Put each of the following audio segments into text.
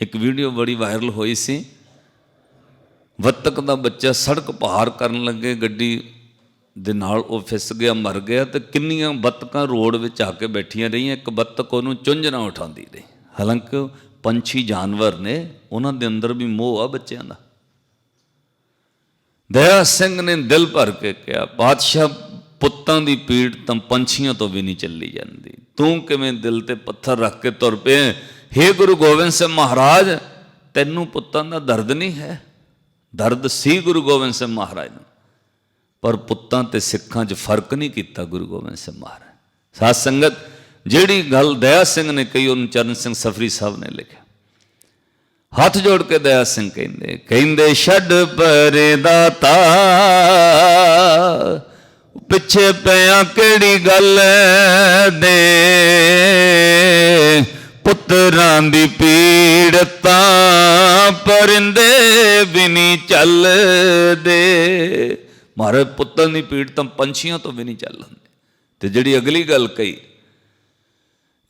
ਇੱਕ ਵੀਡੀਓ ਬੜੀ ਵਾਇਰਲ ਹੋਈ ਸੀ। ਵੱਤਕ ਦਾ ਬੱਚਾ ਸੜਕ ਪਾਰ ਕਰਨ ਲੱਗੇ, ਗੱਡੀ ਦੇ ਨਾਲ ਉਹ ਫਿਸ ਗਿਆ, ਮਰ ਗਿਆ ਤੇ ਕਿੰਨੀਆਂ ਬੱਤਕਾਂ ਰੋਡ ਵਿੱਚ ਆ ਕੇ ਬੈਠੀਆਂ ਰਹੀਆਂ, ਇੱਕ ਬੱਤਕ ਉਹਨੂੰ ਚੁੰਝ ਉਠਾਉਂਦੀ ਰਹੀ। ਹਾਲਾਂਕਿ ਉਹ ਪੰਛੀ ਜਾਨਵਰ ਨੇ, ਉਹਨਾਂ ਦੇ ਅੰਦਰ ਵੀ ਮੋਹ ਆ ਬੱਚਿਆਂ ਦਾ। ਦਇਆ ਸਿੰਘ ਨੇ ਦਿਲ ਭਰ ਕੇ ਕਿਹਾ, ਬਾਦਸ਼ਾਹ, ਪੁੱਤਾਂ ਦੀ ਪੀੜ ਤਾਂ ਪੰਛੀਆਂ ਤੋਂ ਵੀ ਨਹੀਂ ਚੱਲੀ ਜਾਂਦੀ। ਤੂੰ ਕਿਵੇਂ ਦਿਲ ਤੇ ਪੱਥਰ ਰੱਖ ਕੇ ਤੁਰ ਪਏ ਹੇ ਗੁਰੂ ਗੋਬਿੰਦ ਸਿੰਘ ਮਹਾਰਾਜ, ਤੈਨੂੰ ਪੁੱਤਾਂ ਦਾ ਦਰਦ ਨਹੀਂ ਹੈ? ਦਰਦ ਸੀ ਗੁਰੂ ਗੋਬਿੰਦ ਸਿੰਘ ਮਹਾਰਾਜ ਨੂੰ, ਪਰ ਪੁੱਤਾਂ ਤੇ ਸਿੱਖਾਂ 'ਚ ਫ਼ਰਕ ਨਹੀਂ ਕੀਤਾ ਗੁਰੂ ਗੋਬਿੰਦ ਸਿੰਘ ਮਹਾਰਾਜ। ਸਾਧ ਸੰਗਤ, ਜਿਹੜੀ ਗੱਲ ਦਇਆ ਸਿੰਘ ਨੇ ਕਹੀ, ਉਹਨੂੰ ਚਰਨ ਸਿੰਘ ਸਫਰੀ ਸਾਹਿਬ ਨੇ ਲਿਖਿਆ। ਹੱਥ ਜੋੜ ਕੇ ਦਇਆ ਸਿੰਘ ਕਹਿੰਦੇ ਕਹਿੰਦੇ, ਛੱਡ ਪਰੇ ਦਾਤਾ, ਪਿੱਛੇ ਪਿਆ ਕਿਹੜੀ ਗੱਲ ਦੇ? ਪੁੱਤਰਾਂ ਦੀ ਪੀੜ ਤਾਂ ਪਰਿੰਦੇ ਵੀ ਨਹੀਂ ਚੱਲਦੇ। ਮਹਾਰਾਜ, ਪੁੱਤਰ ਦੀ ਪੀੜ ਤਾਂ ਪੰਛੀਆਂ ਤੋਂ ਵੀ ਨਹੀਂ ਚੱਲ ਹੁੰਦੇ। ਤੇ ਜਿਹੜੀ ਅਗਲੀ ਗੱਲ ਕਹੀ,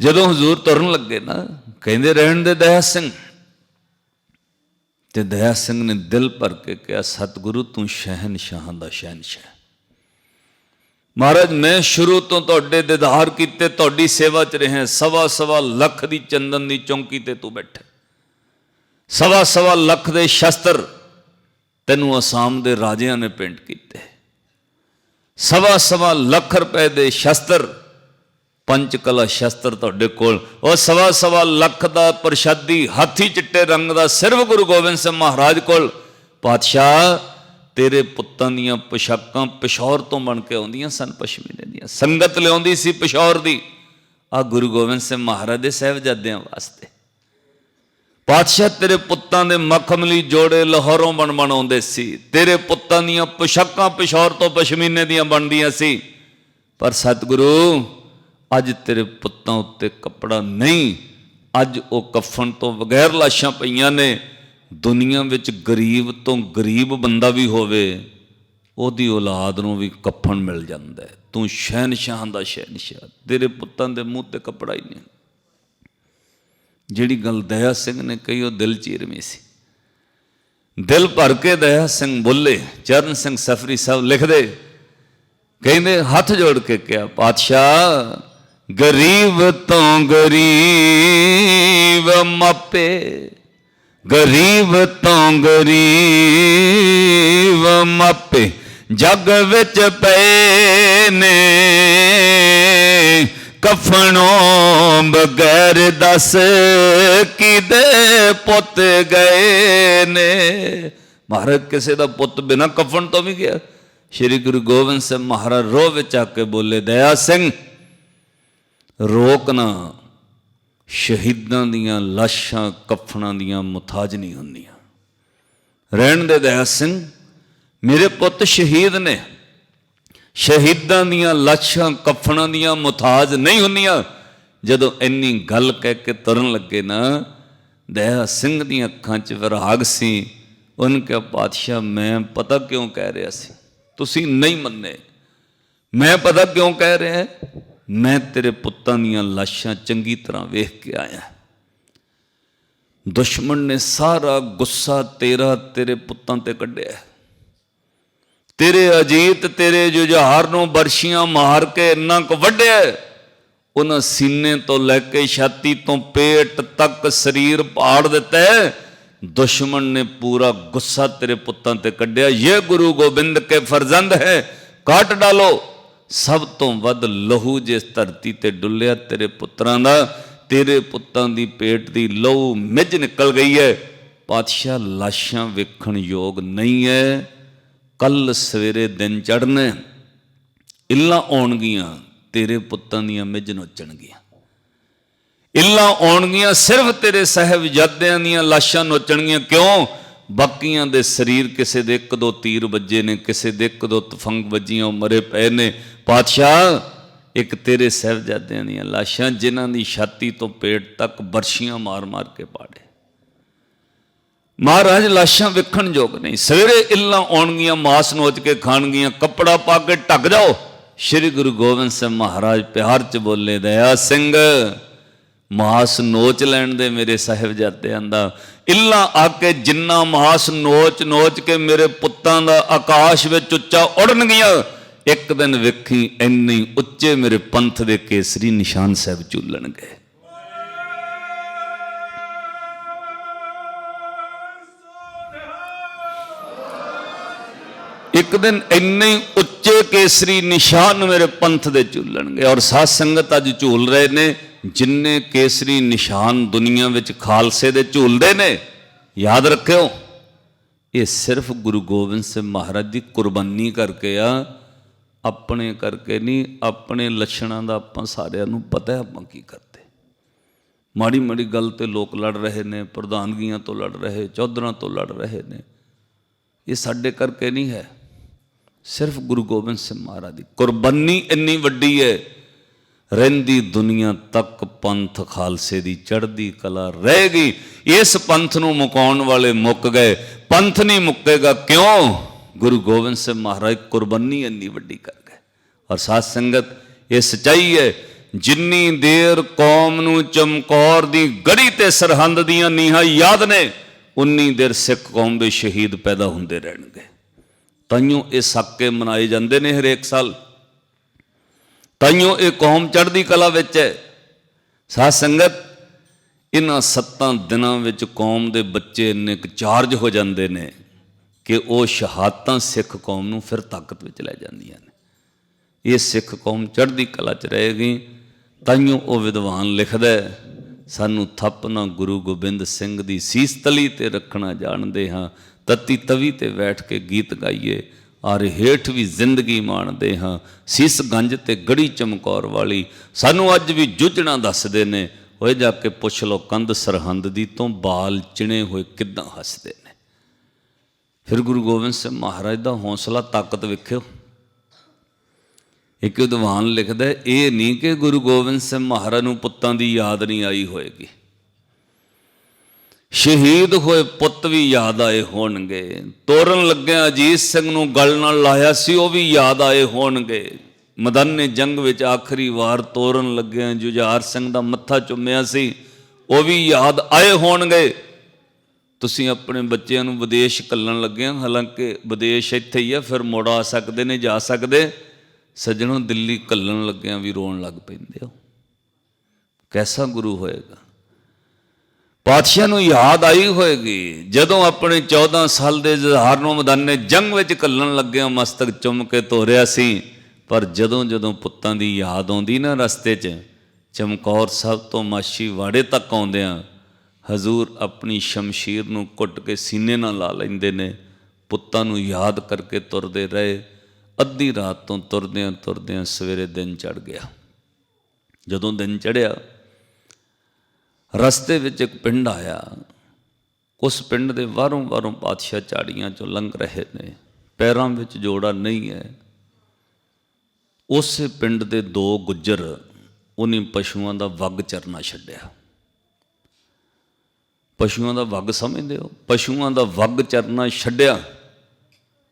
ਜਦੋਂ ਹਜ਼ੂਰ ਤੁਰਨ ਲੱਗੇ ਨਾ, ਕਹਿੰਦੇ ਰਹਿਣ ਦੇ ਦਇਆ ਸਿੰਘ। ਤੇ ਦਇਆ ਸਿੰਘ ਨੇ ਦਿਲ ਭਰ ਕੇ ਕਿਹਾ, ਸਤਿਗੁਰੂ, ਤੂੰ ਸ਼ਹਿਨਸ਼ਾਹਾਂ ਦਾ ਸ਼ਹਿਨਸ਼ਾਹ ਮਹਾਰਾਜ, ਮੈਂ ਸ਼ੁਰੂ ਤੋਂ ਤੁਹਾਡੇ ਦਿਦਾਰ ਕੀਤੇ, ਤੁਹਾਡੀ ਸੇਵਾ 'ਚ ਰਿਹਾ, ਸਵਾ ਸਵਾ ਲੱਖ ਦੀ ਚੰਦਨ ਦੀ ਚੌਂਕੀ ਤੇ ਤੂੰ ਬੈਠਾ। ਸਵਾ ਸਵਾ ਲੱਖ ਦੇ ਸ਼ਸਤਰ ਤੈਨੂੰ ਅਸਾਮ ਦੇ ਰਾਜਿਆਂ ਨੇ ਪੇਂਟ ਕੀਤੇ। ਸਵਾ ਸਵਾ ਲੱਖ ਰੁਪਏ ਦੇ ਸ਼ਸਤਰ ਪੰਜ ਕਲਾ ਸ਼ਸਤਰ ਤੁਹਾਡੇ ਕੋਲ। ਉਹ ਸਵਾ ਸਵਾ ਲੱਖ ਦਾ ਪ੍ਰਸ਼ਾਦੀ, ਹਾਥੀ ਚਿੱਟੇ ਰੰਗ ਦਾ ਸਿਰਫ ਗੁਰੂ ਗੋਬਿੰਦ ਸਿੰਘ ਮਹਾਰਾਜ ਕੋਲ। ਪਾਤਸ਼ਾਹ ਤੇਰੇ ਪੁੱਤਾਂ ਦੀਆਂ ਪੋਸ਼ਾਕਾਂ ਪਿਸ਼ੌਰ ਤੋਂ ਬਣ ਕੇ ਆਉਂਦੀਆਂ ਸਨ, ਪਸ਼ਮੀਨੇ ਦੀਆਂ। ਸੰਗਤ ਲਿਆਉਂਦੀ ਸੀ ਪਿਸ਼ੌਰ ਦੀ। ਆ ਗੁਰੂ ਗੋਬਿੰਦ ਸਿੰਘ ਮਹਾਰਾਜ ਦੇ ਸਹਿਬਜ਼ਾਦਿਆਂ ਵਾਸਤੇ। ਪਾਤਸ਼ਾਹ ਤੇਰੇ ਪੁੱਤਾਂ ਦੇ ਮਖਮਲੀ ਜੋੜੇ ਲਾਹੌਰੋਂ ਬਣ ਬਣ ਆਉਂਦੇ ਸੀ। ਤੇਰੇ ਪੁੱਤਾਂ ਦੀਆਂ ਪੋਸ਼ਾਕਾਂ ਪਿਸ਼ੌਰ ਤੋਂ ਪਸ਼ਮੀਨੇ ਦੀਆਂ ਬਣਦੀਆਂ ਸੀ। ਪਰ ਸਤਿਗੁਰੂ, ਅੱਜ ਤੇਰੇ ਪੁੱਤਾਂ ਉੱਤੇ ਕੱਪੜਾ ਨਹੀਂ, ਅੱਜ ਉਹ ਕਫਨ ਤੋਂ ਬਗੈਰ ਲਾਸ਼ਾਂ ਪਈਆਂ ਨੇ। ਦੁਨੀਆ ਵਿੱਚ ਗਰੀਬ ਤੋਂ ਗਰੀਬ ਬੰਦਾ ਵੀ ਹੋਵੇ, ਉਹਦੀ ਔਲਾਦ ਨੂੰ ਵੀ ਕਫਨ ਮਿਲ ਜਾਂਦਾ ਤੂੰ ਸ਼ਹਿਨਸ਼ਾਹ ਦਾ ਸ਼ਹਿਨਸ਼ਾਹ, ਤੇਰੇ ਪੁੱਤਾਂ ਦੇ ਮੂੰਹ ਤੇ ਕੱਪੜਾ ਹੀ ਨਹੀਂ। ਜਿਹੜੀ ਗੱਲ ਦਇਆ ਸਿੰਘ ਨੇ ਕਹੀ, ਉਹ ਦਿਲ ਚੀਰਮੀ ਸੀ। ਦਿਲ ਭਰ ਕੇ ਦਇਆ ਸਿੰਘ ਬੋਲੇ, ਚਰਨ ਸਿੰਘ ਸਫਰੀ ਸਾਹਿਬ ਲਿਖਦੇ, ਕਹਿੰਦੇ, ਹੱਥ ਜੋੜ ਕੇ ਕਿਹਾ, ਪਾਤਸ਼ਾਹ, ਗਰੀਬ ਤੋਂ ਗਰੀਬ ਮਾਪੇ ਗਰੀਬ ਤੋਂ ਗਰੀਬ ਮਾਪੇ ਜਗ ਵਿੱਚ ਪਏ ਨੇ ਕਫਣੋਂ ਬਗੈਰ ਦੱਸ ਕਿਦੇ ਪੁੱਤ ਗਏ ਨੇ। ਮਹਾਰਾਜ ਕਿਸੇ ਦਾ ਪੁੱਤ ਬਿਨਾ ਕਫਣ ਤੋਂ ਵੀ ਗਿਆ। ਸ਼੍ਰੀ ਗੁਰੂ ਗੋਬਿੰਦ ਸਿੰਘ ਮਹਾਰਾਜ ਰੋਹ ਵਿੱਚ ਆ ਕੇ ਬੋਲੇ, ਦਇਆ ਸਿੰਘ, ਰੋਕ ਨਾ। ਸ਼ਹੀਦਾਂ ਦੀਆਂ ਲਾਸ਼ਾਂ, ਕਫਨਾਂ ਦੀਆਂ ਮੁਤਾਜ ਨਹੀਂ ਹੁੰਦੀਆਂ। ਰਹਿਣ ਦੇ ਦਇਆ ਸਿੰਘ, ਮੇਰੇ ਪੁੱਤ ਸ਼ਹੀਦ ਨੇ। ਸ਼ਹੀਦਾਂ ਦੀਆਂ ਲਾਸ਼ਾਂ, ਕਫਨਾਂ ਦੀਆਂ ਮੁਤਾਜ ਨਹੀਂ ਹੁੰਦੀਆਂ। ਜਦੋਂ ਇੰਨੀ ਗੱਲ ਕਹਿ ਕੇ ਤੁਰਨ ਲੱਗੇ ਨਾ, ਦਇਆ ਸਿੰਘ ਦੀਆਂ ਅੱਖਾਂ 'ਚ ਵਿਰਾਗ ਸੀ। ਉਹਨ ਕਿਹਾ, ਪਾਤਸ਼ਾਹ, ਮੈਂ ਪਤਾ ਕਿਉਂ ਕਹਿ ਰਿਹਾ ਸੀ? ਤੁਸੀਂ ਨਹੀਂ ਮੰਨੇ। ਮੈਂ ਪਤਾ ਕਿਉਂ ਕਹਿ ਰਿਹਾ? ਮੈਂ ਤੇਰੇ ਪੁੱਤਾਂ ਦੀਆਂ ਲਾਸ਼ਾਂ ਚੰਗੀ ਤਰ੍ਹਾਂ ਵੇਖ ਕੇ ਆਇਆ। ਦੁਸ਼ਮਣ ਨੇ ਸਾਰਾ ਗੁੱਸਾ ਤੇਰਾ ਤੇਰੇ ਪੁੱਤਾਂ ਤੇ ਕੱਢਿਆ। ਤੇਰੇ ਅਜੀਤ, ਤੇਰੇ ਜੁਝਾਰ ਨੂੰ ਬਰਸ਼ੀਆਂ ਮਾਰ ਕੇ ਇੰਨਾ ਕੁ ਵੱਢਿਆ। ਉਹਨਾਂ ਸੀਨੇ ਤੋਂ ਲੈ ਕੇ ਛਾਤੀ ਤੋਂ ਪੇਟ ਤੱਕ ਸਰੀਰ ਪਾੜ ਦਿੱਤਾ। ਦੁਸ਼ਮਣ ਨੇ ਪੂਰਾ ਗੁੱਸਾ ਤੇਰੇ ਪੁੱਤਾਂ ਤੇ ਕੱਢਿਆ। ਇਹ ਗੁਰੂ ਗੋਬਿੰਦ ਕੇ ਫਰਜ਼ੰਦ ਹੈ। ਕਾਟ ਡਾਲੋ। ਸਭ ਤੋਂ ਵੱਧ ਲਹੂ ਜਿਸ ਧਰਤੀ ਤੇ ਡੁੱਲਿਆ ਤੇਰੇ ਪੁੱਤਰਾਂ ਦਾ, ਤੇਰੇ ਪੁੱਤਾਂ ਦੀ ਪੇਟ ਦੀ ਲਹੂ ਮਿੱਝ ਨਿਕਲ ਗਈ ਹੈ ਪਾਤਸ਼ਾਹ ਲਾਸ਼ਾਂ ਵੇਖਣ ਯੋਗ ਨਹੀਂ ਹੈ ਕੱਲ ਸਵੇਰੇ ਦਿਨ ਚੜ੍ਹਨਾ ਇੱਲਾਂ ਆਉਣਗੀਆਂ, ਤੇਰੇ ਪੁੱਤਾਂ ਦੀਆਂ ਮਿੱਝ ਨੋਚਣਗੀਆਂ। ਇੱਲਾਂ ਆਉਣਗੀਆਂ, ਸਿਰਫ ਤੇਰੇ ਸਾਹਿਬਜ਼ਾਦਿਆਂ ਦੀਆਂ ਲਾਸ਼ਾਂ ਨੋਚਣਗੀਆਂ। ਕਿਉਂ? ਬਾਕੀਆਂ ਦੇ ਸਰੀਰ ਕਿਸੇ ਦੇ ਇੱਕ ਦੋ ਤੀਰ ਵੱਜੇ ਨੇ, ਕਿਸੇ ਦੇ ਇੱਕ ਦੋ ਤਫੰਗ ਵੱਜੀਆਂ, ਉਹ ਮਰੇ ਪਏ ਨੇ। ਪਾਤਸ਼ਾਹ, ਇੱਕ ਤੇਰੇ ਸਾਹਿਬਜ਼ਾਦਿਆਂ ਦੀਆਂ ਲਾਸ਼ਾਂ ਜਿਨ੍ਹਾਂ ਦੀ ਛਾਤੀ ਤੋਂ ਪੇਟ ਤੱਕ ਬਰਸ਼ੀਆਂ ਮਾਰ-ਮਾਰ ਕੇ ਪਾੜੇ। ਮਹਾਰਾਜ, ਲਾਸ਼ਾਂ ਵੇਖਣ ਯੋਗ ਨਹੀਂ। ਸਵੇਰੇ ਇੱਲਾਂ ਆਉਣਗੀਆਂ, ਮਾਸ ਨੋਚ ਕੇ ਖਾਣਗੀਆਂ, ਕੱਪੜਾ ਪਾ ਕੇ ਢੱਕ ਜਾਓ। ਸ੍ਰੀ ਗੁਰੂ ਗੋਬਿੰਦ ਸਿੰਘ ਮਹਾਰਾਜ ਪਿਆਰ ਚ ਬੋਲੇ, ਦਇਆ ਸਿੰਘ, ਮਾਸ ਨੋਚ ਲੈਣ ਦੇ ਮੇਰੇ ਸਾਹਿਬਜ਼ਾਦਿਆਂ ਦਾ। ਇੱਲਾ ਆ ਕੇ ਜਿੰਨਾ ਮਾਸ ਨੋਚ ਨੋਚ ਕੇ ਮੇਰੇ ਪੁੱਤਾਂ ਦਾ ਆਕਾਸ਼ ਵਿੱਚ ਉੱਚਾ ਉੜਨਗੀਆਂ ਇੱਕ ਦਿਨ ਵੇਖੀ ਇੰਨੀ ਉੱਚੇ ਮੇਰੇ ਪੰਥ ਦੇ ਕੇਸਰੀ ਨਿਸ਼ਾਨ ਸਾਹਿਬ ਝੂਲਣਗੇ। ਇੱਕ ਦਿਨ ਇੰਨੇ ਉੱਚੇ ਕੇਸਰੀ ਨਿਸ਼ਾਨ ਮੇਰੇ ਪੰਥ ਦੇ ਝੂਲਣਗੇ ਔਰ ਸਾਧ ਸੰਗਤ ਅੱਜ ਝੂਲ ਰਹੇ ਨੇ, ਜਿੰਨੇ ਕੇਸਰੀ ਨਿਸ਼ਾਨ ਦੁਨੀਆ ਵਿੱਚ ਖਾਲਸੇ ਦੇ ਝੂਲਦੇ ਨੇ। ਯਾਦ ਰੱਖਿਓ, ਇਹ ਸਿਰਫ ਗੁਰੂ ਗੋਬਿੰਦ ਸਿੰਘ ਮਹਾਰਾਜ ਦੀ ਕੁਰਬਾਨੀ ਕਰਕੇ ਆ। ਆਪਣੇ ਕਰਕੇ ਨਹੀਂ, ਆਪਣੇ ਲੱਛਣਾਂ ਦਾ ਆਪਾਂ ਸਾਰਿਆਂ ਨੂੰ ਪਤਾ ਹੈ ਆਪਾਂ ਕੀ ਕਰਦੇ। ਮਾੜੀ ਮਾੜੀ ਗੱਲ ਤੇ ਲੋਕ ਲੜ ਰਹੇ ਨੇ, ਪ੍ਰਧਾਨਗੀਆਂ ਤੋਂ ਲੜ ਰਹੇ, ਚੌਧਰਾਂ ਤੋਂ ਲੜ ਰਹੇ ਨੇ। ਇਹ ਸਾਡੇ ਕਰਕੇ ਨਹੀਂ ਹੈ। ਸਿਰਫ ਗੁਰੂ ਗੋਬਿੰਦ ਸਿੰਘ ਮਹਾਰਾਜ ਦੀ ਕੁਰਬਾਨੀ ਇੰਨੀ ਵੱਡੀ ਹੈ। ਰਹਿੰਦੀ ਦੁਨੀਆ ਤੱਕ ਪੰਥ ਖਾਲਸੇ ਦੀ ਚੜ੍ਹਦੀ ਕਲਾ ਰਹੇਗੀ ਇਸ ਪੰਥ ਨੂੰ ਮੁਕਾਉਣ ਵਾਲੇ ਮੁੱਕ ਗਏ। ਪੰਥ ਨਹੀਂ ਮੁੱਕੇਗਾ ਕਿਉਂ? ਗੁਰੂ ਗੋਬਿੰਦ ਸਿੰਘ ਮਹਾਰਾਜ ਕੁਰਬਾਨੀ ਇੰਨੀ ਵੱਡੀ ਕਰ ਗਏ। ਔਰ ਸਾਧ ਸੰਗਤ, ਇਹ ਸਚਾਈ ਹੈ, ਜਿੰਨੀ ਦੇਰ ਕੌਮ ਨੂੰ ਚਮਕੌਰ ਦੀ ਗੜੀ ਤੇ ਸਰਹੰਦ ਦੀਆਂ ਨੀਹਾਂ ਯਾਦ ਨੇ, ਉਨੀ ਦੇਰ ਸਿੱਖ ਕੌਮ ਦੇ ਸ਼ਹੀਦ ਪੈਦਾ ਹੁੰਦੇ ਰਹਿਣਗੇ। ਤਾਈਓ ਇਹ ਸਾਕੇ ਮਨਾਏ ਜਾਂਦੇ ਨੇ ਹਰੇਕ ਸਾਲ। ਤਾਈਓ ਇਹ ਕੌਮ ਚੜ੍ਹਦੀ ਕਲਾ ਵਿੱਚ ਹੈ। ਸਾਧ ਸੰਗਤ ਇਹਨਾਂ ਸੱਤਾਂ ਦਿਨਾਂ ਵਿੱਚ ਕੌਮ ਦੇ ਬੱਚੇ ਇੰਨੇ ਕੁ ਚਾਰਜ ਹੋ ਜਾਂਦੇ ਨੇ। ਕਿ ਉਹ ਸ਼ਹਾਦਤਾਂ ਸਿੱਖ ਕੌਮ ਨੂੰ ਫਿਰ ਤਾਕਤ ਵਿੱਚ ਲੈ ਜਾਂਦੀਆਂ ਨੇ। ਇਹ ਸਿੱਖ ਕੌਮ ਚੜ੍ਹਦੀ ਕਲਾ 'ਚ ਰਹੇਗੀ, ਤਾਈਓ ਉਹ ਵਿਦਵਾਨ ਲਿਖਦਾ ਸਾਨੂੰ ਥੱਪਨਾ ਗੁਰੂ ਗੋਬਿੰਦ ਸਿੰਘ ਦੀ ਸੀਸ ਤਲੀ ਤੇ ਰੱਖਣਾ ਜਾਣਦੇ ਹਾਂ, ਤਤੀ ਤਵੀ ਤੇ ਬੈਠ ਕੇ ਗੀਤ ਗਾਈਏ ਔਰ ਹੇਠ ਵੀ ਜ਼ਿੰਦਗੀ ਮਾਣਦੇ ਹਾਂ, ਸੀਸ ਗੰਜ ਤੇ ਗੜੀ ਚਮਕੌਰ ਵਾਲੀ, ਸਾਨੂੰ ਅੱਜ ਵੀ ਜੁਝਣਾ ਦੱਸਦੇ ਨੇ, ਓਏ ਜਾ ਕੇ ਪੁੱਛ ਲੋ ਕੰਧ ਸਰਹੰਦ ਦੀ ਤੋਂ ਬਾਲ ਚਿਣੇ ਹੋਏ ਕਿੱਦਾਂ ਹੱਸਦੇ ਫਿਰ ਗੁਰੂ ਗੋਬਿੰਦ ਸਿੰਘ ਮਹਾਰਾਜ ਦਾ ਹੌਸਲਾ ਤਾਕਤ ਵੇਖਿਓ। ਇੱਕ ਵਿਦਵਾਨ ਲਿਖਦਾ, ਇਹ ਨਹੀਂ ਕਿ ਗੁਰੂ ਗੋਬਿੰਦ ਸਿੰਘ ਮਹਾਰਾਜ ਨੂੰ ਪੁੱਤਾਂ ਦੀ ਯਾਦ ਨਹੀਂ ਆਈ ਹੋਏਗੀ। ਸ਼ਹੀਦ ਹੋਏ ਪੁੱਤ ਵੀ ਯਾਦ ਆਏ ਹੋਣਗੇ। ਤੋਰਨ ਲੱਗਿਆ ਅਜੀਤ ਸਿੰਘ ਨੂੰ ਗਲ ਨਾਲ ਲਾਇਆ ਸੀ, ਉਹ ਵੀ ਯਾਦ ਆਏ ਹੋਣਗੇ। ਮਦਨ ਜੰਗ ਵਿੱਚ ਆਖਰੀ ਵਾਰ ਤੋਰਨ ਲੱਗਿਆ ਜੁਝਾਰ ਸਿੰਘ ਦਾ ਮੱਥਾ ਚੁੰਮਿਆ ਸੀ, ਉਹ ਵੀ ਯਾਦ ਆਏ ਹੋਣਗੇ। ਤੁਸੀਂ ਆਪਣੇ ਬੱਚਿਆਂ ਨੂੰ ਵਿਦੇਸ਼ ਕੱਲਣ ਲੱਗੇ ਹੋ, ਹਾਲਾਂਕਿ ਵਿਦੇਸ਼ ਇੱਥੇ ਹੀ ਆ, ਫਿਰ ਮੁੜ ਆ ਸਕਦੇ ਨੇ, ਜਾ ਸਕਦੇ। ਸੱਜਣੋਂ, ਦਿੱਲੀ ਕੱਲਣ ਲੱਗਿਆਂ ਵੀ ਰੋਣ ਲੱਗ ਪੈਂਦੇ ਹੋ। ਕੈਸਾ ਗੁਰੂ ਹੋਏਗਾ? ਪਾਤਸ਼ਾਹ ਨੂੰ ਯਾਦ ਆਈ ਹੋਏਗੀ, ਜਦੋਂ ਆਪਣੇ 14 ਸਾਲ ਦੇ ਜਹਾਰ ਨੂੰ ਮੈਦਾਨੇ ਜੰਗ ਵਿੱਚ ਕੱਲਣ ਲੱਗਿਆ ਮਸਤਕ ਚੁੰਮ ਕੇ ਤੋਰਿਆ ਸੀ। ਪਰ ਜਦੋਂ ਜਦੋਂ ਪੁੱਤਾਂ ਦੀ ਯਾਦ ਆਉਂਦੀ ਨਾ ਰਸਤੇ 'ਚ, ਚਮਕੌਰ ਸਾਹਿਬ ਤੋਂ ਮਾਸ਼ੀ ਵਾੜੇ ਤੱਕ ਆਉਂਦਿਆਂ ਹਜ਼ੂਰ ਆਪਣੀ ਸ਼ਮਸ਼ੀਰ ਨੂੰ ਘੁੱਟ ਕੇ ਸੀਨੇ ਨਾਲ ਲਾ ਲੈਂਦੇ ਨੇ, ਪੁੱਤਾਂ ਨੂੰ ਯਾਦ ਕਰਕੇ ਤੁਰਦੇ ਰਹੇ। ਅੱਧੀ ਰਾਤ ਤੋਂ ਤੁਰਦਿਆਂ ਤੁਰਦਿਆਂ ਸਵੇਰੇ ਦਿਨ ਚੜ ਗਿਆ। ਜਦੋਂ ਦਿਨ ਚੜਿਆ ਰਸਤੇ ਵਿੱਚ ਇੱਕ ਪਿੰਡ ਆਇਆ। ਉਸ ਪਿੰਡ ਦੇ ਬਾਹਰੋਂ ਬਾਹਰੋਂ ਪਾਤਸ਼ਾਹ ਝਾੜੀਆਂ ਚੋਂ ਲੰਘ ਰਹੇ ਨੇ। ਪੈਰਾਂ ਵਿੱਚ ਜੋੜਾ ਨਹੀਂ ਹੈ। ਉਸ ਪਿੰਡ ਦੇ ਦੋ ਗੁੱਜਰ, ਉਹਨੇ ਪਸ਼ੂਆਂ ਦਾ ਵੱਗ ਚਰਨਾ ਛੱਡਿਆ। ਪਸ਼ੂਆਂ ਦਾ ਵੱਗ ਸਮਝਦੇ ਹੋ? ਪਸ਼ੂਆਂ ਦਾ ਵੱਗ ਚਰਨਾ ਛੱਡਿਆ।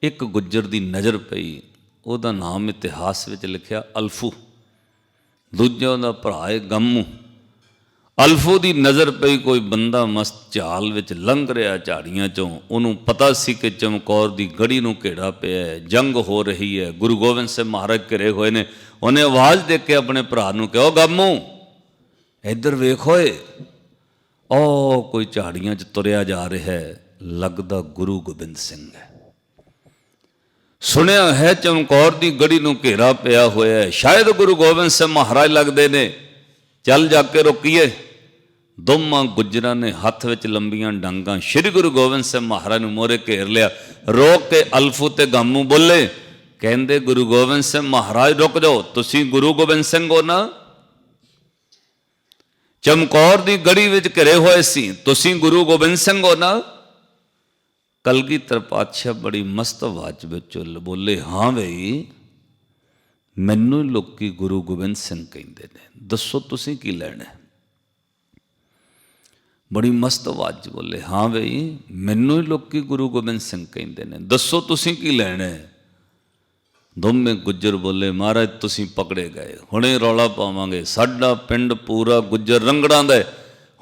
ਇੱਕ ਗੁੱਜਰ ਦੀ ਨਜ਼ਰ ਪਈ। ਉਹਦਾ ਨਾਮ ਇਤਿਹਾਸ ਵਿੱਚ ਲਿਖਿਆ ਅਲਫੂ। ਦੂਜਾ ਦਾ ਭਰਾ ਹੈ ਗੰਮੂ। ਅਲਫੂ ਦੀ ਨਜ਼ਰ ਪਈ ਕੋਈ ਬੰਦਾ ਮਸਤ ਝਾਲ ਵਿੱਚ ਲੰਘ ਰਿਹਾ ਝਾੜੀਆਂ ਚੋਂ। ਉਹਨੂੰ ਪਤਾ ਸੀ ਕਿ ਚਮਕੌਰ ਦੀ ਗੜੀ ਨੂੰ ਘੇੜਾ ਪਿਆ ਹੈ। ਜੰਗ ਹੋ ਰਹੀ ਹੈ। ਗੁਰੂ ਗੋਬਿੰਦ ਸਿੰਘ ਮਹਾਰਾਜ ਘਿਰੇ ਹੋਏ ਨੇ। ਉਹਨੇ ਆਵਾਜ਼ ਦੇ ਕੇ ਆਪਣੇ ਭਰਾ ਨੂੰ ਕਿਹਾ, "ਓ ਗੰਮੂ, ਇੱਧਰ ਵੇਖ ਓਏ। ਉਹ ਕੋਈ ਝਾੜੀਆਂ 'ਚ ਤੁਰਿਆ ਜਾ ਰਿਹਾ ਹੈ, ਲੱਗਦਾ ਗੁਰੂ ਗੋਬਿੰਦ ਸਿੰਘ ਹੈ। ਸੁਣਿਆ ਹੈ ਚਮਕੌਰ ਦੀ ਗੜੀ ਨੂੰ ਘੇਰਾ ਪਿਆ ਹੋਇਆ ਹੈ। ਸ਼ਾਇਦ ਗੁਰੂ ਗੋਬਿੰਦ ਸਿੰਘ ਮਹਾਰਾਜ ਲੱਗਦੇ ਨੇ। ਚੱਲ ਜਾ ਕੇ ਰੋਕੀਏ। ਦੋਮਾਂ ਗੁੱਜਰਾਂ ਨੇ ਹੱਥ ਵਿੱਚ ਲੰਬੀਆਂ ਡਾਂਗਾਂ ਸ੍ਰੀ ਗੁਰੂ ਗੋਬਿੰਦ ਸਿੰਘ ਮਹਾਰਾਜ ਨੂੰ ਮੋਰੇ ਘੇਰ ਲਿਆ। ਰੋਕ ਕੇ ਅਲਫੂ ਤੇ ਗਾਮੂ ਬੋਲੇ। ਕਹਿੰਦੇ, ਗੁਰੂ ਗੋਬਿੰਦ ਸਿੰਘ ਮਹਾਰਾਜ, ਰੁਕ ਜਾਓ। ਤੁਸੀਂ ਗੁਰੂ ਗੋਬਿੰਦ ਸਿੰਘ ਹੋ ਨਾ? ਚਮਕੌਰ ਦੀ ਗੜੀ ਵਿੱਚ ਘਿਰੇ ਹੋਏ ਸੀ। ਤੁਸੀਂ ਗੁਰੂ ਗੋਬਿੰਦ ਸਿੰਘ ਹੋ ਨਾ? ਕਲਗੀਧਰ ਪਾਤਸ਼ਾਹ ਬੜੀ ਮਸਤ ਆਵਾਜ਼ ਵਿੱਚ ਬੋਲੇ, ਹਾਂ ਬਈ, ਮੈਨੂੰ ਹੀ ਲੋਕੀ ਗੁਰੂ ਗੋਬਿੰਦ ਸਿੰਘ ਕਹਿੰਦੇ ਨੇ। ਦੱਸੋ ਤੁਸੀਂ ਕੀ ਲੈਣਾ? ਬੜੀ ਮਸਤ ਆਵਾਜ਼ 'ਚ ਬੋਲੇ, ਹਾਂ ਬਈ, ਮੈਨੂੰ ਹੀ ਲੋਕੀ ਗੁਰੂ ਗੋਬਿੰਦ ਸਿੰਘ ਕਹਿੰਦੇ ਨੇ। ਦੱਸੋ ਤੁਸੀਂ ਕੀ ਲੈਣਾ? ਹੈ? ਦੋਵੇਂ ਗੁੱਜਰ ਬੋਲੇ, ਮਹਾਰਾਜ, ਤੁਸੀਂ ਪਕੜੇ ਗਏ। ਹੁਣੇ ਰੌਲਾ ਪਾਵਾਂਗੇ। ਸਾਡਾ ਪਿੰਡ ਪੂਰਾ ਗੁੱਜਰ ਰੰਗੜਾਂ ਦਾ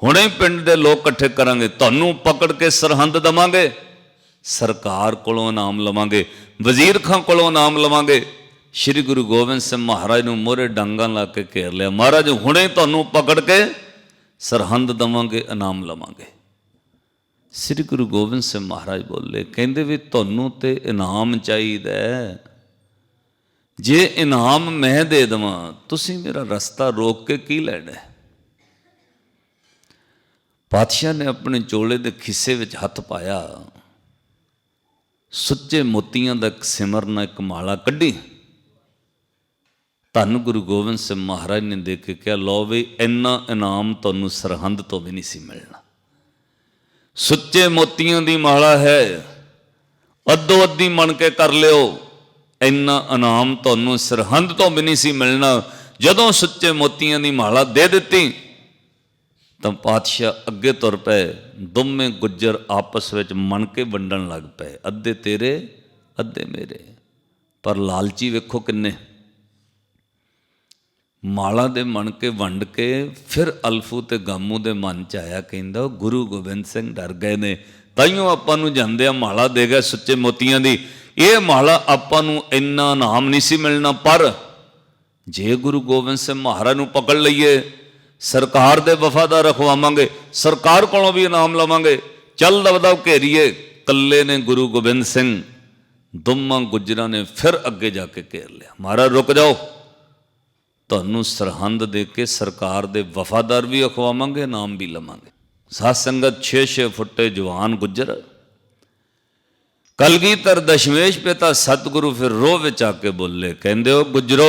ਹੁਣੇ ਪਿੰਡ ਦੇ ਲੋਕ ਇਕੱਠੇ ਕਰਾਂਗੇ। ਤੁਹਾਨੂੰ ਪਕੜ ਕੇ ਸਰਹੰਦ ਦਵਾਂਗੇ। ਸਰਕਾਰ ਕੋਲੋਂ ਇਨਾਮ ਲਵਾਂਗੇ। ਵਜ਼ੀਰ ਖਾਂ ਕੋਲੋਂ ਇਨਾਮ ਲਵਾਂਗੇ। ਸ੍ਰੀ ਗੁਰੂ ਗੋਬਿੰਦ ਸਿੰਘ ਮਹਾਰਾਜ ਨੂੰ ਮੋਹਰੇ ਡਾਂਗਾਂ ਲਾ ਕੇ ਘੇਰ ਲਿਆ। ਮਹਾਰਾਜ, ਹੁਣੇ ਤੁਹਾਨੂੰ ਪਕੜ ਕੇ ਸਰਹੰਦ ਦਵਾਂਗੇ, ਇਨਾਮ ਲਵਾਂਗੇ। ਸ੍ਰੀ ਗੁਰੂ ਗੋਬਿੰਦ ਸਿੰਘ ਮਹਾਰਾਜ ਬੋਲੇ, ਕਹਿੰਦੇ ਵੀ ਤੁਹਾਨੂੰ ਤੇ ਇਨਾਮ ਚਾਹੀਦਾ ਹੈ। ਜੇ ਇਨਾਮ ਮੈਂ ਦੇ ਦਵਾਂ, ਤੁਸੀਂ ਮੇਰਾ ਰਸਤਾ ਰੋਕ ਕੇ ਕੀ ਲੈਣਾ? ਪਾਤਸ਼ਾਹ ਨੇ ਆਪਣੇ ਚੋਲੇ ਦੇ ਖਿੱਸੇ ਵਿੱਚ ਹੱਥ ਪਾਇਆ। ਸੁੱਚੇ ਮੋਤੀਆਂ ਦਾ ਇੱਕ ਸਿਮਰਨ ਇੱਕ ਮਾਲਾ ਕੱਢੀ। ਧੰਨ ਗੁਰੂ ਗੋਬਿੰਦ ਸਿੰਘ ਮਹਾਰਾਜ ਨੇ ਦੇਖ ਕੇ ਕਿਹਾ, ਲਓ ਵੀ, ਇੰਨਾ ਇਨਾਮ ਤੁਹਾਨੂੰ ਸਰਹੰਦ ਤੋਂ ਵੀ ਨਹੀਂ ਸੀ ਮਿਲਣਾ। ਸੁੱਚੇ ਮੋਤੀਆਂ ਦੀ ਮਾਲਾ ਹੈ ਅੱਧੋ ਅੱਧੀ ਮਣ ਕੇ ਕਰ ਲਿਓ। ਇੰਨਾ ਇਨਾਮ ਤੁਹਾਨੂੰ ਸਰਹੰਦ ਤੋਂ ਵੀ ਨਹੀਂ ਸੀ ਮਿਲਣਾ। ਜਦੋਂ ਸੁੱਚੇ ਮੋਤੀਆਂ ਦੀ ਮਾਲਾ ਦੇ ਦਿੱਤੀ, ਤਾਂ ਪਾਤਸ਼ਾਹ ਅੱਗੇ ਤੁਰ ਪਏ। ਦੋਵੇਂ ਗੁੱਜਰ ਆਪਸ ਵਿੱਚ ਮਣ ਕੇ ਵੰਡਣ ਲੱਗ ਪਏ। ਅੱਧੇ ਤੇਰੇ, ਅੱਧੇ ਮੇਰੇ। ਪਰ ਲਾਲਚੀ ਵੇਖੋ ਕਿੰਨੇ। ਮਾਲਾ ਦੇ ਮਣ ਕੇ ਵੰਡ ਕੇ ਫਿਰ ਅਲਫੂ ਤੇ ਗਾਮੂ ਦੇ ਮਨ ਚ ਆਇਆ ਕਹਿੰਦਾ, ਗੁਰੂ ਗੋਬਿੰਦ ਸਿੰਘ ਡਰ ਗਏ ਨੇ। ਤਾਈਓ ਆਪਾਂ ਨੂੰ ਜਾਂਦੇ ਆ ਮਾਲਾ ਦੇ ਗਏ ਸੁੱਚੇ ਮੋਤੀਆਂ ਦੀ। ਇਹ ਮਹਲਾ ਆਪਾਂ ਨੂੰ ਇੰਨਾ ਨਾਮ ਨਹੀਂ ਸੀ ਮਿਲਣਾ, ਪਰ ਜੇ ਗੁਰੂ ਗੋਬਿੰਦ ਸਿੰਘ ਮਹਾਰਾਜ ਨੂੰ ਪਕੜ ਲਈਏ, ਸਰਕਾਰ ਦੇ ਵਫਾਦਾਰ ਰਖਵਾਵਾਂਗੇ, ਸਰਕਾਰ ਕੋਲੋਂ ਵੀ ਇਨਾਮ ਲਵਾਂਗੇ, ਚੱਲ ਦਬਦਬ ਘੇਰੀਏ ਕੱਲੇ ਨੇ ਗੁਰੂ ਗੋਬਿੰਦ ਸਿੰਘ, ਦੋਵਾਂ ਗੁੱਜਰਾਂ ਨੇ ਫਿਰ ਅੱਗੇ ਜਾ ਕੇ ਘੇਰ ਲਿਆ। ਮਹਾਰਾਜ ਰੁਕ ਜਾਓ। ਤੁਹਾਨੂੰ ਸਰਹੰਦ ਦੇ ਕੇ ਸਰਕਾਰ ਦੇ ਵਫਾਦਾਰ ਵੀ ਅਖਵਾਵਾਂਗੇ ਨਾਮ ਵੀ ਲਵਾਂਗੇ। ਸਾਧ ਸੰਗਤ 6-6 ਫੁੱਟੇ ਜਵਾਨ ਗੁੱਜਰ ਕਲਗੀਧਰ ਦਸ਼ਮੇਸ਼ ਪਿਤਾ ਸਤਿਗੁਰੂ ਫਿਰ ਰੋਹ ਵਿੱਚ ਆ ਕੇ ਬੋਲੇ ਕਹਿੰਦੇ ਹੋ ਗੁਜਰੋ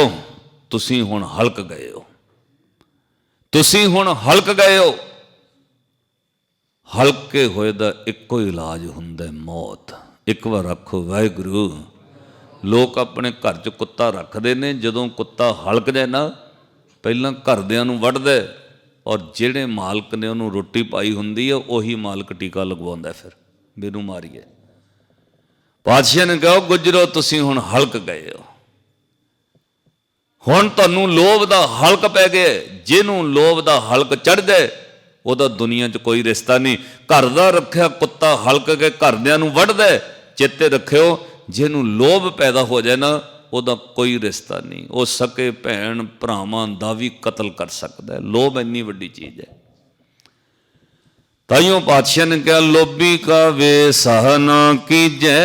ਤੁਸੀਂ ਹੁਣ ਹਲਕ ਗਏ ਹੋ ਤੁਸੀਂ ਹੁਣ ਹਲਕ ਗਏ ਹੋ ਹਲਕੇ ਹੋਏ ਦਾ ਇੱਕੋ ਇਲਾਜ ਹੁੰਦਾ ਮੌਤ ਇੱਕ ਵਾਰ ਆਖੋ ਵਾਹਿਗੁਰੂ ਲੋਕ ਆਪਣੇ ਘਰ 'ਚ ਕੁੱਤਾ ਰੱਖਦੇ ਨੇ ਜਦੋਂ ਕੁੱਤਾ ਹਲਕ ਜਾਏ ਨਾ ਪਹਿਲਾਂ ਘਰਦਿਆਂ ਨੂੰ ਵੱਢਦਾ ਔਰ ਜਿਹੜੇ ਮਾਲਕ ਨੇ ਉਹਨੂੰ ਰੋਟੀ ਪਾਈ ਹੁੰਦੀ ਹੈ ਉਹੀ ਮਾਲਕ ਟੀਕਾ ਲਗਵਾਉਂਦਾ ਫਿਰ ਮੈਨੂੰ ਮਾਰੀਏ ਪਾਤਸ਼ਾਹ ਨੇ ਕਿਹਾ ਗੁਜਰੋ, ਤੁਸੀਂ ਹੁਣ ਹਲਕ ਗਏ ਹੋ। ਹੁਣ ਤੁਹਾਨੂੰ ਲੋਭ ਦਾ ਹਲਕ ਪੈ ਗਿਆ ਜਿਹਨੂੰ ਲੋਭ ਦਾ ਹਲਕ ਚੜ ਜਾਏ ਉਹਦਾ ਦੁਨੀਆ 'ਚ ਕੋਈ ਰਿਸ਼ਤਾ ਨਹੀਂ। ਘਰ ਦਾ ਰੱਖਿਆ ਕੁੱਤਾ ਹਲਕ ਕੇ ਘਰਦਿਆਂ ਨੂੰ ਵੱਢਦਾ ਚੇਤੇ ਰੱਖਿਓ, ਜਿਹਨੂੰ ਲੋਭ ਪੈਦਾ ਹੋ ਜਾਏ ਨਾ, ਉਹਦਾ ਕੋਈ ਰਿਸ਼ਤਾ ਨਹੀਂ। ਉਹ ਸਕੇ, ਭੈਣ, ਭਰਾਵਾਂ ਦਾ ਵੀ ਕਤਲ ਕਰ ਸਕਦਾ ਲੋਭ ਇੰਨੀ ਵੱਡੀ ਚੀਜ਼ ਹੈ। ਤਾਈਓ ਪਾਤਸ਼ਾਹ ਨੇ ਕਿਹਾ, ਲੋਭੀ ਕਾ ਵੇ ਸਹਨਾ ਕੀਜੈ?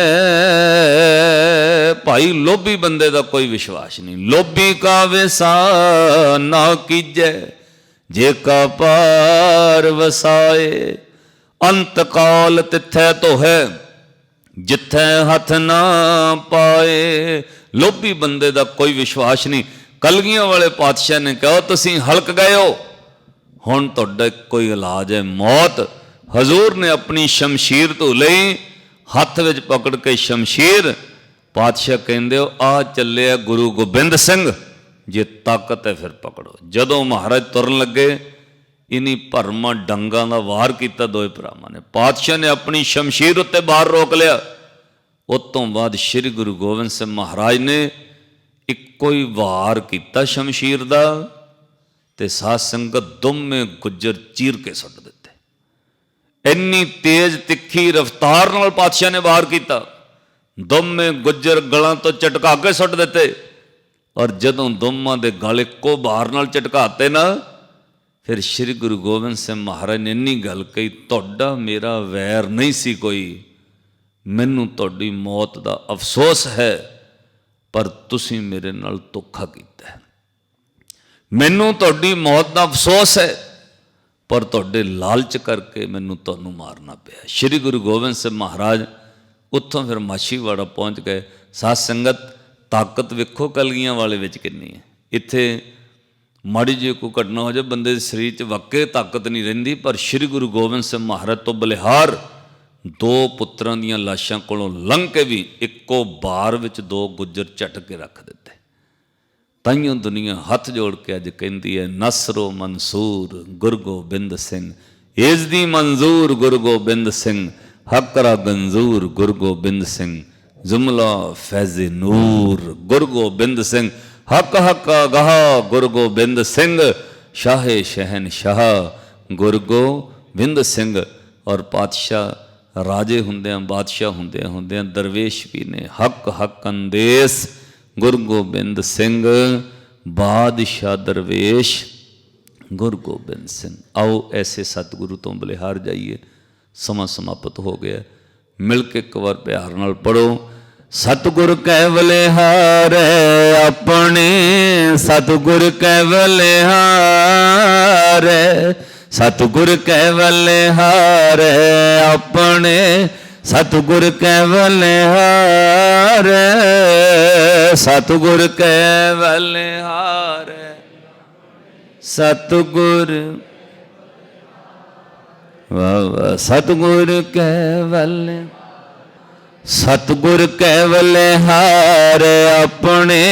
ਭਾਈ, ਲੋਭੀ ਬੰਦੇ ਦਾ ਕੋਈ ਵਿਸ਼ਵਾਸ ਨਹੀਂ। ਲੋਭੀ ਕਾ ਵੇ ਸਹਨਾ ਕੀਜੈ? ਜੇ ਕਾ ਪਾਰ ਵਸਾਏ, ਅੰਤ ਕਾਲ ਤਿੱਥੈ ਤੋ ਜਿੱਥੈ ਹੱਥ ਨਾ ਪਾਏ। ਲੋਭੀ ਬੰਦੇ ਦਾ ਕੋਈ ਵਿਸ਼ਵਾਸ ਨਹੀਂ। ਕਲਗੀਆਂ ਵਾਲੇ ਪਾਤਸ਼ਾਹ ਨੇ ਕਿਹਾ ਤੁਸੀਂ ਹਲਕ ਗਏ ਹੋ? ਹੁਣ ਤੁਹਾਡਾ ਕੋਈ ਇਲਾਜ ਹੈ, ਮੌਤ ਹਜ਼ੂਰ ਨੇ ਆਪਣੀ ਸ਼ਮਸ਼ੀਰ ਤੋਂ ਲਈ, ਹੱਥ ਵਿੱਚ ਪਕੜ ਕੇ ਸ਼ਮਸ਼ੀਰ, ਪਾਤਸ਼ਾਹ ਕਹਿੰਦੇ ਹੋ, ਆ ਚੱਲਿਆ ਗੁਰੂ ਗੋਬਿੰਦ ਸਿੰਘ, ਜੇ ਤਾਕਤ ਹੈ ਫਿਰ ਪਕੜੋ। ਜਦੋਂ ਮਹਾਰਾਜ ਤੁਰਨ ਲੱਗੇ, ਇਨੀ ਭਰਮਾ ਡੰਗਾਂ ਦਾ ਵਾਰ ਕੀਤਾ ਦੋਏ ਭਰਾਵਾਂ ਨੇ। ਪਾਤਸ਼ਾਹ ਨੇ ਆਪਣੀ ਸ਼ਮਸ਼ੀਰ ਉੱਤੇ ਬਾਹਰ ਰੋਕ ਲਿਆ। ਉਸ ਤੋਂ ਬਾਅਦ ਸ੍ਰੀ ਗੁਰੂ ਗੋਬਿੰਦ ਸਿੰਘ ਮਹਾਰਾਜ ਨੇ ਇੱਕੋ ਹੀ ਵਾਰ ਕੀਤਾ ਸ਼ਮਸ਼ੀਰ ਦਾ ਤੇ ਸਾਧ ਸੰਗਤ ਦੋਵੇਂ ਗੁੱਜਰ ਚੀਰ ਕੇ ਸੁੱਟ ਦਿੱਤੇ। ਇੰਨੀ ਤੇਜ਼ ਤਿੱਖੀ ਰਫ਼ਤਾਰ ਨਾਲ ਪਾਤਸ਼ਾਹ ਨੇ ਬਾਹਰ ਕੀਤਾ। ਦੋਵੇਂ ਗੁੱਜਰ ਗਲਾਂ ਤੋਂ ਚਟਕਾ ਕੇ ਸੁੱਟ ਦਿੱਤੇ। ਔਰ ਜਦੋਂ ਦੋਵਾਂ ਦੇ ਗਲ ਇੱਕੋ ਬਾਹਰ ਨਾਲ ਚਟਕਾਤੇ ਨਾ, ਫਿਰ ਸ੍ਰੀ ਗੁਰੂ ਗੋਬਿੰਦ ਸਿੰਘ ਮਹਾਰਾਜ ਨੇ ਇੰਨੀ ਗੱਲ ਕਹੀ, ਤੁਹਾਡਾ ਮੇਰਾ ਵੈਰ ਨਹੀਂ ਸੀ ਕੋਈ। ਮੈਨੂੰ ਤੁਹਾਡੀ ਮੌਤ ਦਾ ਅਫਸੋਸ ਹੈ, ਪਰ ਤੁਸੀਂ ਮੇਰੇ ਨਾਲ ਧੋਖਾ ਕੀਤਾ ਹੈ। ਮੈਨੂੰ ਤੁਹਾਡੀ ਮੌਤ ਦਾ ਅਫਸੋਸ ਹੈ। ਪਰ ਤੁਹਾਡੇ ਲਾਲਚ ਕਰਕੇ ਮੈਨੂੰ ਤੁਹਾਨੂੰ ਮਾਰਨਾ ਪਿਆ। ਸ੍ਰੀ ਗੁਰੂ ਗੋਬਿੰਦ ਸਿੰਘ ਮਹਾਰਾਜ ਉੱਥੋਂ ਫਿਰ ਮਾਛੀਵਾੜਾ ਪਹੁੰਚ ਗਏ। ਸਾਧ ਸੰਗਤ, ਤਾਕਤ ਵੇਖੋ ਕਲਗੀਆਂ ਵਾਲੇ ਵਿੱਚ ਕਿੰਨੀ ਹੈ। ਇੱਥੇ ਮਾੜੀ ਜਿਹੀ ਕੋਈ ਘਟਨਾ ਹੋ ਜਾਏ, ਬੰਦੇ ਦੇ ਸਰੀਰ 'ਚ ਵਾਕਈ ਤਾਕਤ ਨਹੀਂ ਰਹਿੰਦੀ, ਪਰ ਸ੍ਰੀ ਗੁਰੂ ਗੋਬਿੰਦ ਸਿੰਘ ਮਹਾਰਾਜ ਤੋਂ ਬਲਿਹਾਰ ਦੋ ਪੁੱਤਰਾਂ ਦੀਆਂ ਲਾਸ਼ਾਂ ਕੋਲੋਂ ਲੰਘ ਕੇ ਵੀ ਇੱਕੋ ਬਾਰ ਵਿੱਚ ਦੋ ਗੁੱਜਰ ਝਟ ਕੇ ਰੱਖ ਦਿੱਤੇ। ਤਾਈਓ ਦੁਨੀਆ ਹੱਥ ਜੋੜ ਕੇ ਅੱਜ ਕਹਿੰਦੀ ਹੈ, ਨਸਰੋ ਮਨਸੂਰ ਗੁਰੂ ਗੋਬਿੰਦ ਸਿੰਘ। ਇਸ ਦੀ ਮਨਜ਼ੂਰ ਗੁਰੂ ਗੋਬਿੰਦ ਸਿੰਘ, ਹਕਰਾ ਗੰਜ਼ੂਰ ਗੁਰੂ ਗੋਬਿੰਦ ਸਿੰਘ। ਜੁਮਲਾ ਫੈਜ਼ ਨੂਰ ਗੁਰ ਗੋਬਿੰਦ ਸਿੰਘ, ਹੱਕ ਹੱਕ ਗਾਹ ਗੁਰ ਗੋਬਿੰਦ ਸਿੰਘ। ਸ਼ਾਹੇ ਸ਼ਹਿਨਸ਼ਾਹ ਗੁਰ ਗੋਬਿੰਦ ਸਿੰਘ। ਔਰ ਪਾਤਸ਼ਾਹ ਰਾਜੇ ਹੁੰਦਿਆਂ, ਬਾਦਸ਼ਾਹ ਹੁੰਦਿਆਂ ਹੁੰਦਿਆਂ ਦਰਵੇਸ਼ ਵੀ ਨੇ ਹੱਕ ਹੱਕ ਅੰਦੇਸ। ਗੁਰ ਗੋਬਿੰਦ ਸਿੰਘ, ਬਾਦਸ਼ਾਹ ਦਰਵੇਸ਼। ਗੁਰੂ ਗੋਬਿੰਦ ਸਿੰਘ, ਆਓ ਐਸੇ ਸਤਿਗੁਰੂ ਤੋਂ ਬਲਿਹਾਰ ਜਾਈਏ। ਸਮਾਂ ਸਮਾਪਤ ਹੋ ਗਿਆ। ਮਿਲ ਕੇ ਇੱਕ ਵਾਰ ਪਿਆਰ ਨਾਲ ਪੜੋ ਸਤਿਗੁਰ ਕੈਵਲੇ ਹਾਰੇ ਆਪਣੇ, ਸਤਿਗੁਰ ਕੈਵਲੇ ਹਾਰੇ ਸਤਿਗੁਰ ਕੈਵਲੇ ਹਾਰੇ ਆਪਣੇ ਸਤਿਗੁਰ ਕੈਵਲੇ ਹਾਰੇ ਸਤਿਗੁਰ ਕੈਵਲੇ ਹਾਰੇ ਸਤਿਗੁਰ ਵਾਹ ਵਾਹ, ਸਤਿਗੁਰ ਕੈਵਲ ਸਤਿਗੁਰ ਕੈਵਲ ਹਾਰ ਆਪਣੇ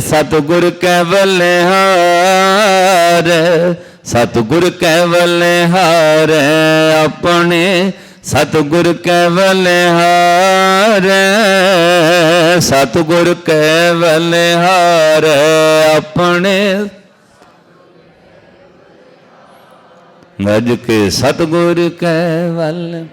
ਸਤਿਗੁਰ ਕੈਵਲ ਹਾਰ ਸਤਿਗੁਰ ਕੈਵਲ ਹਾਰ ਆਪਣੇ ਸਤਿਗੁਰ ਕੈਵਲ ਹਾਰ ਸਤਿਗੁਰ ਕੈਵਲ ਹਾਰ ਆਪਣੇ ਗੱਜ ਕੇ ਸਤਗੁਰ ਕੈ ਵੱਲ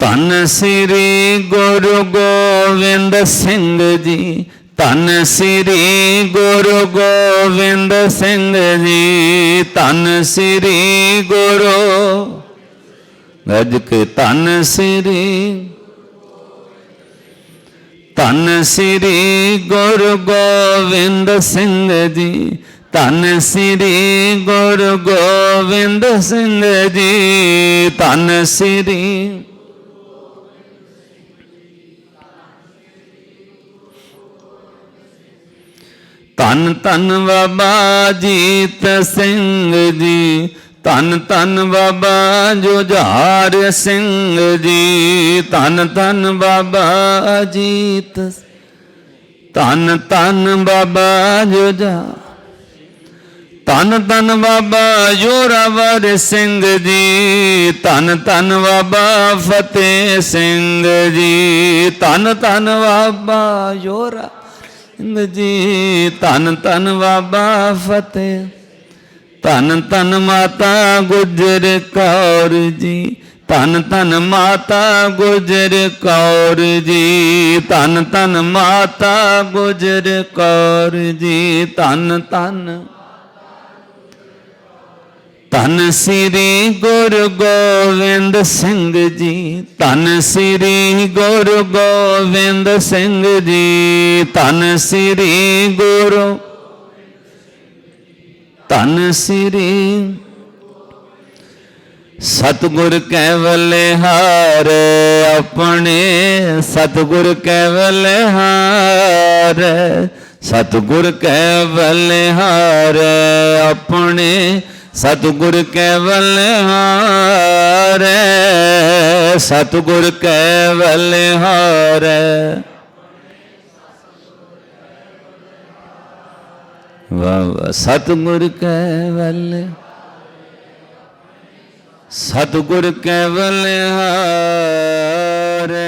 ਧੰਨ ਸ੍ਰੀ ਗੁਰੂ ਗੋਬਿੰਦ ਸਿੰਘ ਜੀ ਧੰਨ ਸ੍ਰੀ ਗੁਰੂ ਗੋਬਿੰਦ ਸਿੰਘ ਜੀ, ਧੰਨ ਸ੍ਰੀ ਗੁਰੂ। ਗੱਜ ਕੇ ਧੰਨ ਸ੍ਰੀ ਧੰਨ ਸ੍ਰੀ ਗੁਰੂ ਗੋਬਿੰਦ ਸਿੰਘ ਜੀ, ਧੰਨ ਸ੍ਰੀ ਗੁਰੂ ਗੋਬਿੰਦ ਸਿੰਘ ਜੀ, ਧੰਨ ਸ੍ਰੀ ਧੰਨ ਧੰਨ ਬਾਬਾ ਜੀਤ ਸਿੰਘ ਜੀ, ਧੰਨ ਧੰਨ ਬਾਬਾ ਜੁਝਾਰ ਸਿੰਘ ਜੀ, ਧੰਨ ਧੰਨ ਬਾਬਾ ਜੀਤ, ਧੰਨ ਧੰਨ ਬਾਬਾ ਜੁਝਾਰ, ਧੰਨ ਧੰਨ ਬਾਬਾ ਜੋਰਾਵਰ ਸਿੰਘ ਜੀ, ਧੰਨ ਧੰਨ ਬਾਬਾ ਫਤਿਹ ਸਿੰਘ ਜੀ, ਧੰਨ ਧੰਨ ਬਾਬਾ ਜੋਰਾ ਜੀ। ਧੰਨ ਧੰਨ ਬਾਬਾ ਫਤਿਹ। ਧੰਨ ਧੰਨ ਮਾਤਾ ਗੁਜਰ ਕੌਰ ਜੀ। ਧੰਨ ਧੰਨ ਮਾਤਾ ਗੁਜਰ ਕੌਰ ਜੀ। ਧੰਨ ਧੰਨ ਮਾਤਾ ਗੁਜਰ ਕੌਰ ਜੀ। ਧੰਨ ਧੰਨ ਧੰਨ ਸ੍ਰੀ ਗੁਰੂ ਗੋਬਿੰਦ ਸਿੰਘ ਜੀ, ਧੰਨ ਸ੍ਰੀ ਗੁਰੂ ਗੋਬਿੰਦ ਸਿੰਘ ਜੀ, ਧੰਨ ਸ੍ਰੀ ਗੁਰੂ ਧੰਨ ਸ੍ਰੀ ਸਤਗੁਰ ਕੈਵਲ ਹਾਰ ਆਪਣੇ, ਸਤਗੁਰ ਕੈਵਲ ਹਾਰ ਸਤਗੁਰ ਕੈਵਲ ਹਾਰ ਆਪਣੇ ਸਤਗੁਰ ਕੈਵਲ ਹਾਰ ਸਤਗੁਰ ਕੈਵਲ ਹਾਰ ਵਾਹ ਵਾਹ ਸਤਿਗੁਰ ਕੈਵਲ ਸਤਿਗੁਰ ਕੈਵਲ ਹਾਰੇ